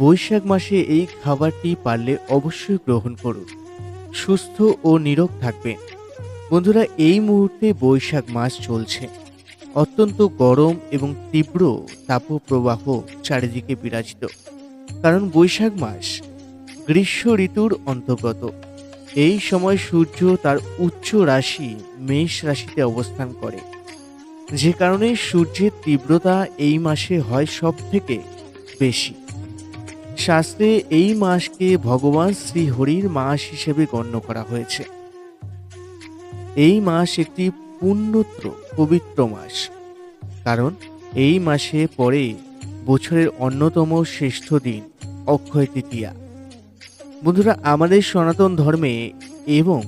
বৈশাখ মাসে এই খাবারটি পারলে অবশ্যই গ্রহণ করুন। সুস্থ ও নীরব থাকবেন। বন্ধুরা, এই মুহূর্তে বৈশাখ মাস চলছে। অত্যন্ত গরম এবং তীব্র তাপপ্রবাহ চারিদিকে বিরাজিত। কারণ বৈশাখ মাস গ্রীষ্ম ঋতুর অন্তর্গত। এই সময় সূর্য তার উচ্চ রাশি মেষ রাশিতে অবস্থান করে। যে কারণে সূর্যের তীব্রতা এই মাসে হয় সব থেকে বেশি। শাস্ত্রে এই মাসকে ভগবান শ্রীহরির মাস হিসেবে গণ্য করা হয়েছে। এই মাস একটি পুণ্যত্র, পবিত্র মাস। কারণ এই মাসে পরে বছরের অন্যতম শ্রেষ্ঠ দিন, অক্ষয় তৃতীয়া। বন্ধুরা, আমাদের সনাতন ধর্মে এবং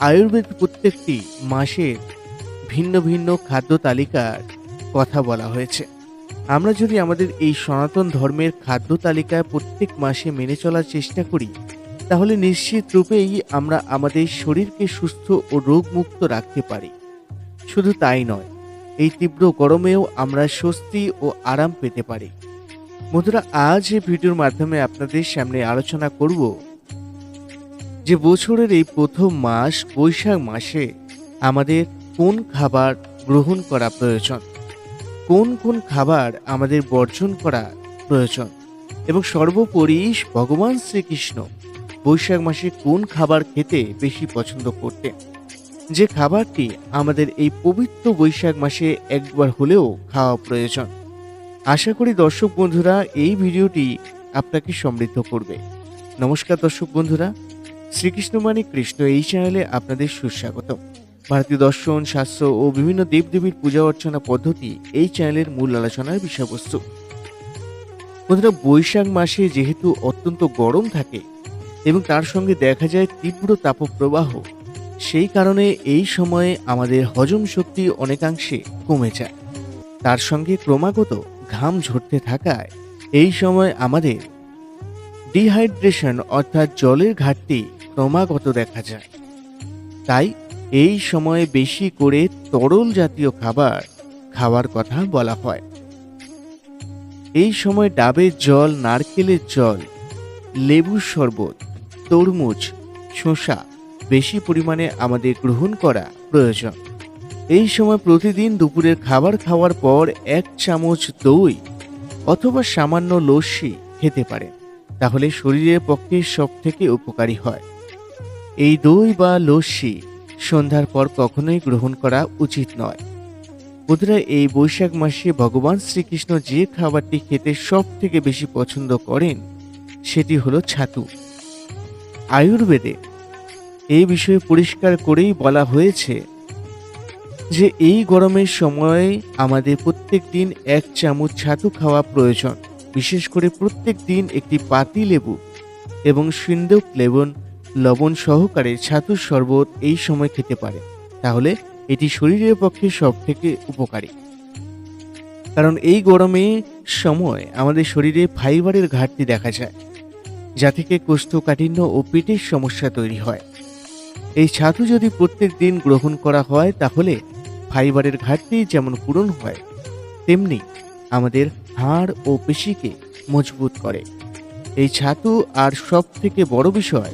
আয়ুর্বেদ প্রত্যেকটি মাসের ভিন্ন ভিন্ন খাদ্য তালিকার কথা বলা হয়েছে। আমরা যদি আমাদের এই সনাতন ধর্মের খাদ্য তালিকায় প্রত্যেক মাসে মেনে চলার চেষ্টা করি, তাহলে নিশ্চিত রূপেই আমরা আমাদের শরীরকে সুস্থ ও রোগমুক্ত রাখতে পারি। শুধু তাই নয়, এই তীব্র গরমেও আমরা স্বস্তি ও আরাম পেতে পারি। বন্ধুরা, আজ এই ভিডিওর মাধ্যমে আপনাদের সামনে আলোচনা করব যে বছরের এই প্রথম মাস বৈশাখ মাসে আমাদের কোন খাবার গ্রহণ করা প্রয়োজন। কোন কোন খাবার আমাদের বর্জন করা প্রয়োজন? এবং সর্বোপরি ভগবান শ্রীকৃষ্ণ বৈশাখ মাসে কোন খাবার খেতে বেশি পছন্দ করতেন? যে খাবারটি আমাদের এই পবিত্র বৈশাখ মাসে একবার হলেও খাওয়া প্রয়োজন। আশা করি দর্শক বন্ধুরা, এই ভিডিওটি আপনাকে সমৃদ্ধ করবে। নমস্কার দর্শক বন্ধুরা শ্রীকৃষ্ণমাণি কৃষ্ণ, এই চ্যানেলে আপনাদের সুস্বাগত ভারতীয় দর্শন, শাস্ত্র ও বিভিন্ন দেবদেবীর পূজা অর্চনা পদ্ধতি এই চ্যানেলের মূল আলোচনার বিষয়বস্তু। বন্ধুরা বৈশাখ মাসে যেহেতু অত্যন্ত গরম থাকে এবং তার সঙ্গে দেখা যায় তীব্র তাপপ্রবাহ, সেই কারণে এই সময়ে আমাদের হজম শক্তি অনেকাংশে কমে যায়। তার সঙ্গে ক্রমাগত ঘাম ঝরতে থাকায় এই সময় আমাদের ডিহাইড্রেশন অর্থাৎ জলের ঘাটতি ক্রমাগত দেখা যায়। তাই এই সময়ে বেশি করে তরল জাতীয় খাবার খাওয়ার কথা বলা হয়। এই সময় ডাবের জল, নারকেলের জল, লেবুর শরবত, তরমুজ, শসা বেশি পরিমাণে আমাদের গ্রহণ করা প্রয়োজন। এই সময় প্রতিদিন দুপুরের খাবার খাওয়ার পর এক চামচ দই অথবা সামান্য লস্যি খেতে পারেন, তাহলে শরীরের পক্ষে সব থেকে উপকারী হয়। এই দই বা লস্যি সন্ধ্যার পর কখনোই গ্রহণ করা উচিত নয়। বন্ধুরা এই বৈশাখ মাসে ভগবান শ্রীকৃষ্ণ যে খাবারটি খেতে সব থেকে বেশি পছন্দ করেন, সেটি হলো ছাতু। আয়ুর্বেদে এই বিষয়ে পরিষ্কার করেই বলা হয়েছে যে এই গরমের সময় আমাদের প্রত্যেক দিন এক চামচ ছাতু খাওয়া প্রয়োজন। বিশেষ করে প্রত্যেক দিন একটি পাতি লেবু এবং সিন্দুক লেবন লবণ সহকারে ছাতুর শরবত এই সময় খেতে পারে। তাহলে এটি শরীরের পক্ষে সব থেকে উপকারী। কারণ এই গরমে সময় আমাদের শরীরে ফাইবারের ঘাটতি দেখা যায়, যা থেকে কোষ্ঠকাঠিন্য ও পেটের সমস্যা তৈরি হয়। এই ছাতু যদি প্রত্যেক দিন গ্রহণ করা হয়, তাহলে ফাইবারের ঘাটতি যেমন পূরণ হয়, তেমনি আমাদের হাড় ও পেশিকে মজবুত করে। এই ছাতু আর সব থেকে বড় বিষয়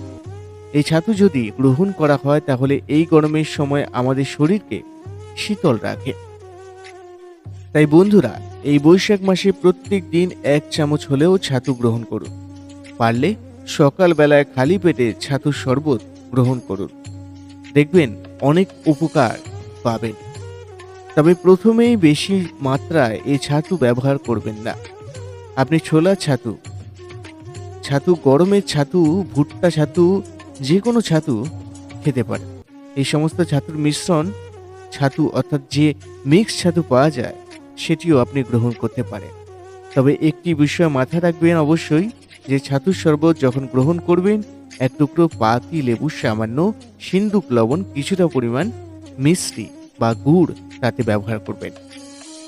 এই ছাতু যদি গ্রহণ করা হয়, তাহলে এই গরমের সময় আমাদের শরীরকে শীতল রাখে। তাই বন্ধুরা, এই বৈশাখ মাসে প্রত্যেক দিন এক চামচ হলেও ছাতু গ্রহণ করুন। পারলে সকালবেলায় খালি পেটে ছাতুর শরবত গ্রহণ করুন। দেখবেন অনেক উপকার পাবেন। তবে প্রথমেই বেশি মাত্রায় এই ছাতু ব্যবহার করবেন না। আপনি ছোলা ছাতু ছাতু গরমের ছাতু, ভুট্টা ছাতু যে কোনো ছাতু খেতে পারে। এই সমস্ত ছাতুর মিশ্রণ, ছাতু অর্থাৎ যে মিক্স ছাতু পাওয়া যায়, সেটিও আপনি গ্রহণ করতে পারেন। তবে একটি বিষয় মাথায় রাখবেন অবশ্যই যে ছাতুর শরবত যখন গ্রহণ করবেন, এক টুকরো পাতি লেবু সামান্য সিন্দুক লবণ কিছুটা পরিমাণ মিষ্টি বা গুড় তাতে ব্যবহার করবেন।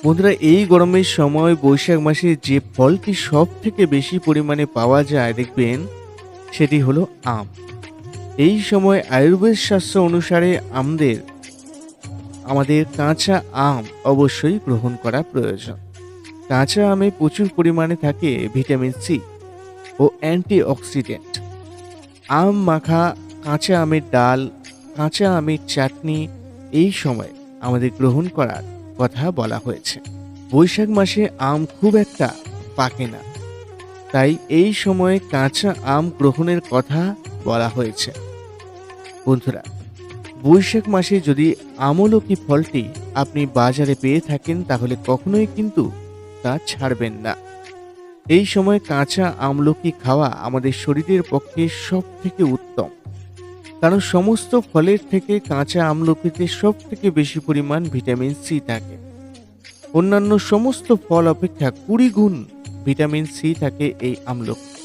বন্ধুরা, এই গরমের সময় বৈশাখ মাসে যে ফলটি সব থেকে বেশি পরিমাণে পাওয়া যায়, দেখবেন সেটি হলো আম। এই সময় আয়ুর্বেদ শাস্ত্র অনুসারে আমাদের আমাদের কাঁচা আম অবশ্যই গ্রহণ করা প্রয়োজন। কাঁচা আমে প্রচুর পরিমাণে থাকে ভিটামিন সি ও অ্যান্টিঅক্সিডেন্ট। আম মাখা, কাঁচা আমের ডাল, কাঁচা আমের চাটনি, এই সময় আমাদের গ্রহণ করার কথা বলা হয়েছে। বৈশাখ মাসে আম খুব একটা পাকে না। তাই এই সময়ে কাঁচা আম গ্রহণের কথা বলা হয়েছে। বন্ধুরা, বৈশাখ মাসে যদি আমলকি ফলটি আপনি বাজারে পেয়ে থাকেন, তাহলে কখনোই কিন্তু তা ছাড়বেন না। এই সময় কাঁচা আমলকি খাওয়া আমাদের শরীরের পক্ষে সব থেকে উত্তম। কারণ সমস্ত ফলের থেকে কাঁচা আমলকিতে সব থেকে বেশি পরিমাণ ভিটামিন সি থাকে। অন্যান্য সমস্ত ফল অপেক্ষা কুড়ি গুণ ভিটামিন সি থাকে এই আমলকি।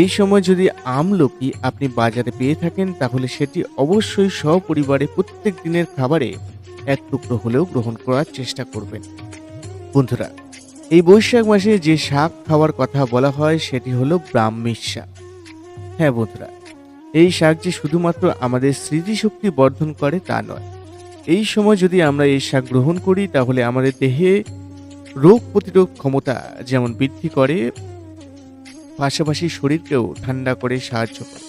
এই সময় যদি আমলকি আপনি বাজারে পেয়ে থাকেন, তাহলে সেটি অবশ্যই সপরিবারে প্রত্যেক দিনের খাবারে এক টুকরো হলেও গ্রহণ করার চেষ্টা করবেন। বন্ধুরা, এই বৈশাখ মাসে যে শাক খাওয়ার কথা বলা হয়, সেটি হলো ব্রাহ্মীর শাক। হ্যাঁ বন্ধুরা, এই শাক যে শুধুমাত্র আমাদের স্মৃতিশক্তি বর্ধন করে তা নয়। এই সময় যদি আমরা এই শাক গ্রহণ করি, তাহলে আমাদের দেহে রোগ প্রতিরোধ ক্ষমতা যেমন বৃদ্ধি করে পাশাপাশি শরীরকেও ঠান্ডা করে সাহায্য করে।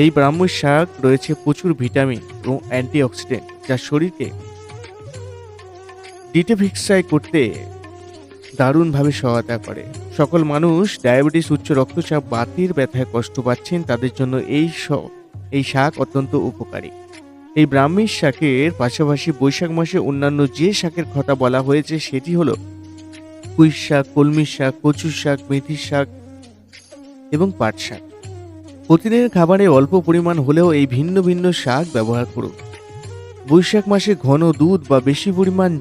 এই ব্রাহ্মী শাক রয়েছে প্রচুর ভিটামিন এবং অ্যান্টিঅক্সিডেন্ট যা শরীরকে ডিটেভিক্সাই করতে দারুণভাবে সহায়তা করে। সকল মানুষ ডায়াবেটিস, উচ্চ রক্তচাপ, বাতির ব্যথায় কষ্ট পাচ্ছেন, তাদের জন্য এই এই শাক অত্যন্ত উপকারী। এই ব্রাহ্মী শাকের পাশাপাশি বৈশাখ মাসে অন্যান্য যে শাকের কথা বলা হয়েছে সেটি হলো পুঁই শাক কলমি শাক কচু শাক মেথি শাক এবং পাট শাক প্রতিদিনের খাবারে অল্প পরিমাণ হলেও এই ভিন্ন ভিন্ন শাক ব্যবহার করুন। বৈশাখ মাসে ঘন দুধ বা বেশি পরিমাণ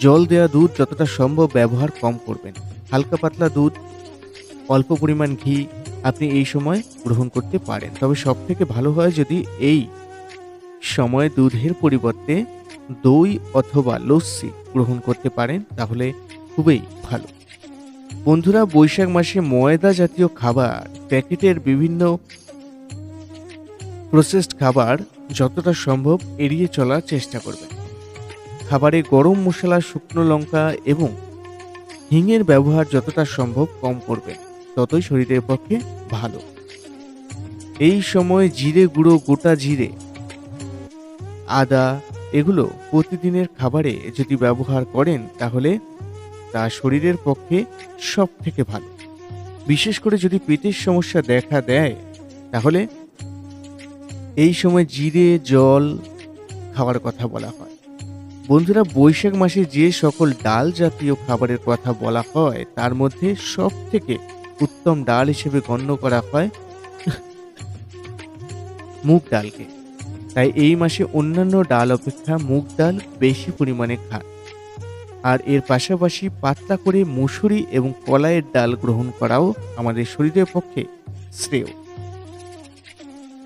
জল দেওয়া দুধ যতটা সম্ভব ব্যবহার কম করবেন। হালকা পাতলা দুধ, অল্প পরিমাণ ঘি আপনি এই সময় গ্রহণ করতে পারেন। তবে সব থেকে ভালো হয় যদি এই সময় দুধের পরিবর্তে দই অথবা লস্যি গ্রহণ করতে পারেন, তাহলে খুবই ভালো। বন্ধুরা, বৈশাখ মাসে ময়দা জাতীয় খাবার, প্যাকেটের বিভিন্ন প্রসেসড খাবার যতটা সম্ভব এড়িয়ে চলার চেষ্টা করবেন। খাবারে গরম মশলা, শুকনো লঙ্কা এবং হিঙের ব্যবহার যতটা সম্ভব কম করবেন, ততই শরীরের পক্ষে ভালো। এই সময় জিরে গুঁড়ো, গোটা জিরে, আদা, এগুলো প্রতিদিনের খাবারে যদি ব্যবহার করেন, তাহলে তা শরীরের পক্ষে সব থেকে ভালো। বিশেষ করে যদি পেটের সমস্যা দেখা দেয়, তাহলে এই সময় জিরে, জল খাওয়ার কথা বলা হয়। বন্ধুরা, বৈশাখ মাসে যে সকল ডাল জাতীয় খাবারের কথা বলা হয়, তার মধ্যে সব থেকে উত্তম ডাল হিসেবে গণ্য করা হয় মুগ ডালকে। তাই এই মাসে অন্যান্য ডাল অপেক্ষা মুগ ডাল বেশি পরিমাণে খান। আর এর পাশাপাশি পাতলা করে মুসুরি এবং কলাইয়ের ডাল গ্রহণ করাও আমাদের শরীরের পক্ষে শ্রেয়।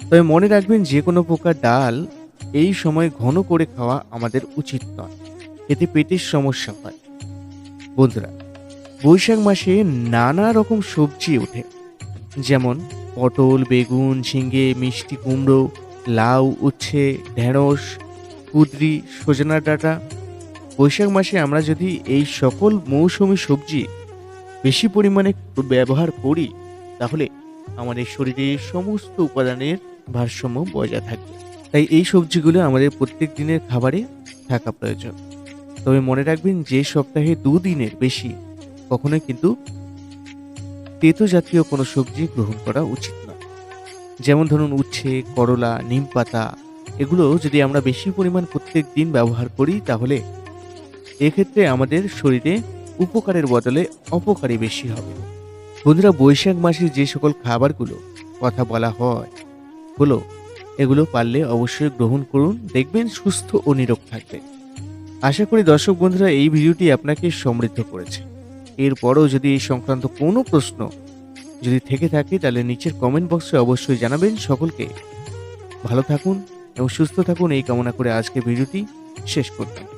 তবে মনে রাখবেন যে কোনো প্রকার ডাল এই সময় ঘন করে খাওয়া আমাদের উচিত নয়। এতে পেটের সমস্যা হয়। বন্ধুরা, বৈশাখ মাসে নানা রকম সবজি ওঠে। যেমন পটল, বেগুন ঝিঙ্গে মিষ্টি কুমড়ো, লাউ, উচ্ছে, ঢেঁড়স, কুদরি, সজনা ডাঁটা বৈশাখ মাসে আমরা যদি এই সকল মৌসুমি সবজি বেশি পরিমাণে ব্যবহার করি, তাহলে আমাদের শরীরের সমস্ত উপাদানের ভারসাম্য বজায় থাকবে। তাই এই সবজিগুলো আমাদের প্রত্যেক দিনের খাবারে থাকা প্রয়োজন। তবে মনে রাখবেন যে সপ্তাহে দুদিনের বেশি কখনোই কিন্তু তেতো জাতীয় কোনো সবজি গ্রহণ করা উচিত নয় যেমন ধরুন উচ্ছে, করলা নিম পাতা এগুলো যদি আমরা বেশি পরিমাণ প্রত্যেক দিন ব্যবহার করি, তাহলে এক্ষেত্রে আমাদের শরীরে উপকারের বদলে অপকারী বেশি হবে। বন্ধুরা, বৈশাখ মাসে যে সকল খাবারগুলো কথা বলা হয়, হলো, এগুলো পারলে অবশ্যই গ্রহণ করুন, দেখবেন সুস্থ ও নিরোগ থাকবে। আশা করি দর্শক বন্ধুরা, এই ভিডিওটি আপনাকে সমৃদ্ধ করেছে। এরপরও যদি এই সংক্রান্ত কোনো প্রশ্ন যদি থেকে থাকে, তাহলে নিচের কমেন্ট বক্সে অবশ্যই জানাবেন সকলকে। ভালো থাকুন এবং সুস্থ থাকুন, এই কামনা করে আজকে ভিডিওটি শেষ করতাম